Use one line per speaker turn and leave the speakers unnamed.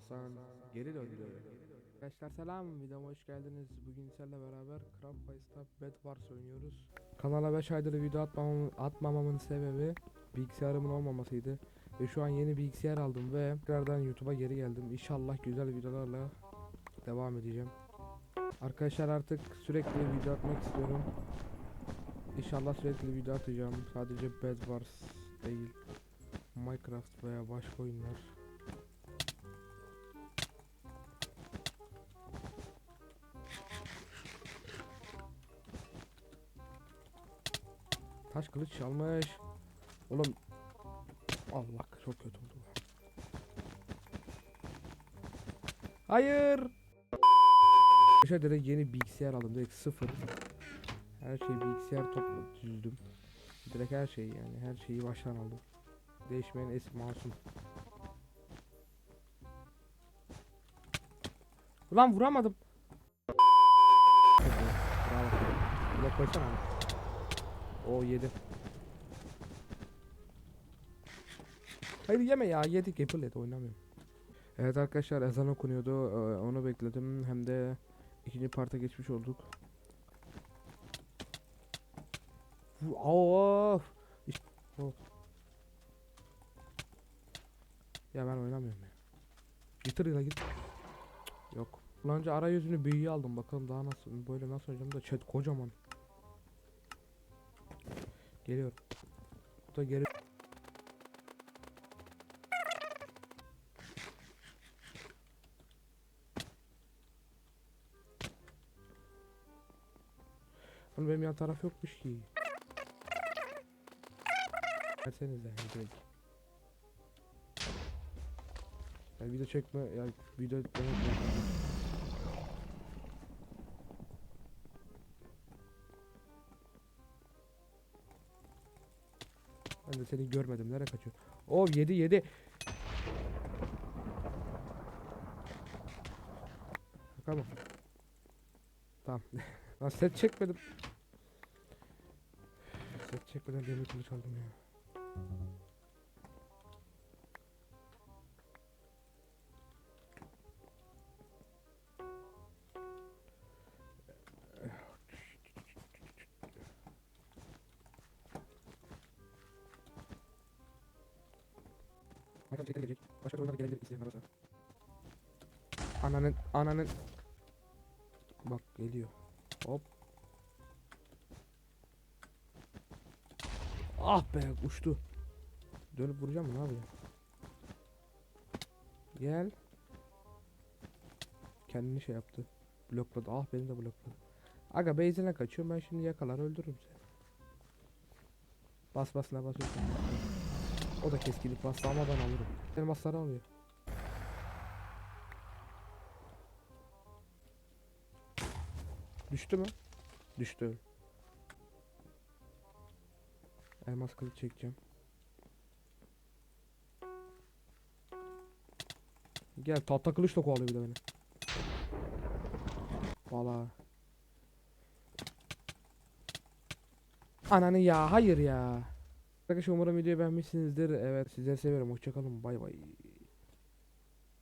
Hasan geri döndü. Arkadaşlar selam videoma hoş geldiniz. Bugün sizlerle beraber Craft Fights'ta Bed Wars oynuyoruz. Kanala 5 aydır video atmamam, atmamamın sebebi bilgisayarımın olmamasıydı. Ve şu an yeni bilgisayar aldım ve tekrardan YouTube'a geri geldim. İnşallah güzel videolarla devam edeceğim. Arkadaşlar artık sürekli video atmak istiyorum. İnşallah sürekli video atacağım. Sadece Bed Wars değil. Minecraft veya başka oyunlar. Taş kılıç çalmış. Oğlum Allah çok kötü oldu. Hayır. Arkadaşlar direkt yeni bilgisayar aldım. Direkt sıfır. Her şeyi bilgisayar topla düzdüm. Direkt her şeyi yani her şeyi baştan aldım. Değişmeyen eski masum. Ulan vuramadım. Bravo. Blok koysana. O yedi. Hayır yeme ya yedik Apple et oynamıyorum. Evet arkadaşlar ezan okunuyordu ee, onu bekledim hem de ikinci parta geçmiş olduk. Of. Ya ben oynamıyorum ya. Getir ya git. Yok. Ulanca arayüzünü büyüğü aldım bakalım daha nasıl böyle nasıl oynayacağım da chat kocaman. Geliyor. Bu da geri. Oğlum benim yan taraf yokmuş ki. Versenize direkt. Ya video çekme ya video demek Ben de seni görmedim. Nereye kaçıyor? Oh yedi yedi. Tamam. Tamam. Lan set çekmedim. Set çekmeden demir kılıç aldım ya. Bir şey gelecek. Başka bir oyuna da gelebilir isteyen varsa. Ananın ananın Bak geliyor. Hop. Ah be uçtu. Dönüp vuracağım mı ne yapacağım? Gel. Kendini şey yaptı. Blokladı. Ah beni de blokladı. Aga base'ine kaçıyorum ben şimdi yakalar öldürürüm seni. Bas bas ne basıyorsun? O da keskinlik bastı ama ben alırım. Elmasları alıyor. Düştü mü? Düştü. Elmas kılıç çekeceğim. Gel tahta kılıçla kovalıyor bir de beni. Valla. Ananı ya hayır ya. Arkadaşlar umarım videoyu beğenmişsinizdir. Evet sizleri seviyorum. Hoşçakalın. Bay bay.